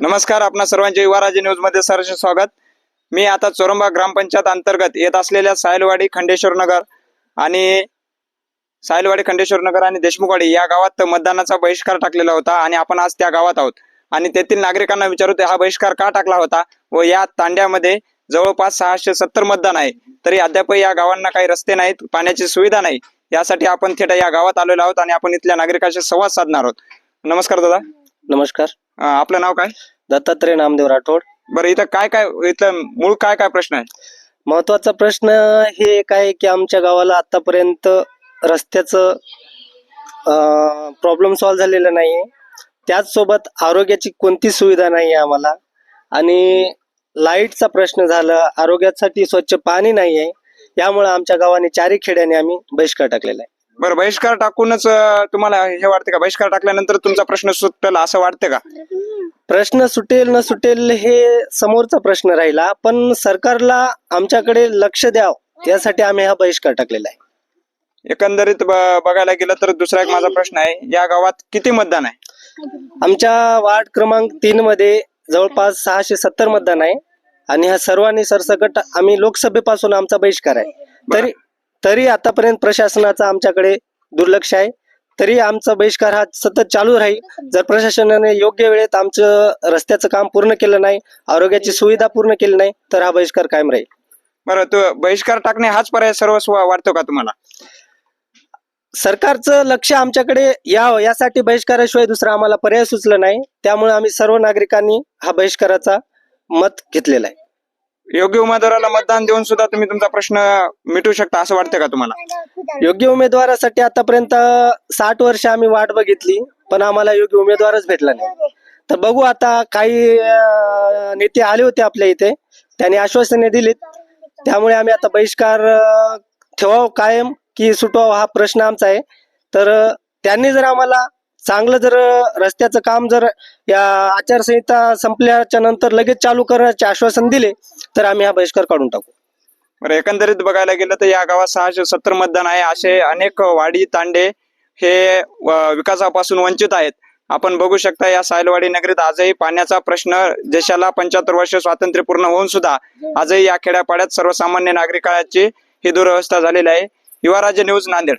नमस्कार आपणा सर्वांचे युवाराजे न्यूजमध्ये सरचे स्वागत. मी आता चोरंबा ग्रामपंचायत अंतर्गत येत असलेल्या सायलवाडी खंडेश्वर नगर आणि सायलवाडी खंडेश्वर नगर आणि देशमुखवाडी या गावात मतदानाचा बहिष्कार टाकलेला होता आणि आपण आज त्या गावात आहोत. आणि तेथील नागरिकांना विचारू हा बहिष्कार का टाकला होता व या तांड्यामध्ये जवळपास सहाशे सत्तर मतदान आहे. तरी अद्यापही या गावांना काही रस्ते नाहीत पाण्याची सुविधा नाही. यासाठी आपण थेट या गावात आलेलो आहोत आणि आपण इथल्या नागरिकांशी संवाद साधणार आहोत. नमस्कार दादा. नमस्कार. अं, आपलं नाव काय? दत्तात्रय नामदेव राठोड. बरं इथं काय काय इथलं मूळ काय काय प्रश्न आहे महत्त्वाचा प्रश्न हे एक आहे की आमच्या गावाला आतापर्यंत रस्त्याचं प्रॉब्लेम सॉल्व्ह झालेला नाहीये. त्याचसोबत आरोग्याची कोणती सुविधा नाही आहे आम्हाला. आणि लाईटचा प्रश्न झाला आरोग्यासाठी स्वच्छ पाणी नाही आहे यामुळे आमच्या गावाने चारी खेड्याने आम्ही बहिष्कार टाकलेला आहे. बरं बहिष्कार टाकूनच अं, तुम्हाला हे वाटते का? बहिष्कार टाकल्यानंतर तुमचा प्रश्न सुटेल असं वाटतं का? प्रश्न सुटेल न सुटेल हे समोरचा प्रश्न राहिला पण सरकारला आमच्याकडे लक्ष द्यावं यासाठी आम्ही हा बहिष्कार टाकलेला आहे. एकंदरीत ब- बघायला गेलं तर दुसरा एक माझा प्रश्न आहे या गावात किती मतदान आहे? आमच्या वार्ड क्रमांक तीन मध्ये जवळपास सहाशे सत्तर मतदान आहे आणि ह्या सर्वांनी सरसकट आम्ही लोकसभेपासून आमचा बहिष्कार आहे. तरी तरी आतापर्यंत प्रशासनाचा आमच्याकडे दुर्लक्ष आहे. तरी आमचा बहिष्कार हा सतत चालू राहील. जर प्रशासनाने योग्य वेळेत आमचं रस्त्याचं काम पूर्ण केलं नाही आरोग्याची सुविधा पूर्ण केली नाही तर हा बहिष्कार कायम राहील. बरं तो बहिष्कार टाकणे हाच पर्याय सर्वस्व वाटतो का तुम्हाला? सरकारचं लक्ष आमच्याकडे यावं यासाठी बहिष्काराशिवाय दुसरा आम्हाला पर्याय सुचला नाही. त्यामुळे आम्ही सर्व नागरिकांनी हा बहिष्काराचा मत घेतलेला आहे. योग्य उमेदवाराला मतदान देऊन सुद्धा तुम्ही तुमचा प्रश्न मिटवू शकता असं वाटतं का तुम्हाला? योग्य उमेदवारासाठी आतापर्यंत साठ वर्ष आम्ही वाट बघितली पण आम्हाला योग्य उमेदवारच भेटला नाही. तर बघू आता काही अं, नेते आले होते आपल्या इथे त्यांनी आश्वासने दिलीत. त्यामुळे आम्ही आता बहिष्कार अं, ठेवावं कायम की सुटवावं हा प्रश्न आमचा आहे. तर अं, त्यांनी जर आम्हाला चांगलं जर रस्त्याचं काम जर या आचारसंहिता संपल्याच्या नंतर लगेच चालू करण्याचे आश्वासन दिले तर आम्ही हा बहिष्कार काढून टाकू. बरं एकंदरीत बघायला गेलं तर या गावात सहाशे सत्तर मतदान आहे. असे अनेक वाडी तांडे हे विकासापासून वंचित आहेत. आपण बघू शकता या सायलवाडी नगरीत आजही पाण्याचा प्रश्न देशाला पंच्याहत्तर वर्ष स्वातंत्र्य पूर्ण होऊन सुद्धा आजही या खेड्यापाड्यात सर्वसामान्य नागरिकांची ही दुरवस्था झालेली आहे. युवा राज्य न्यूज नांदेड.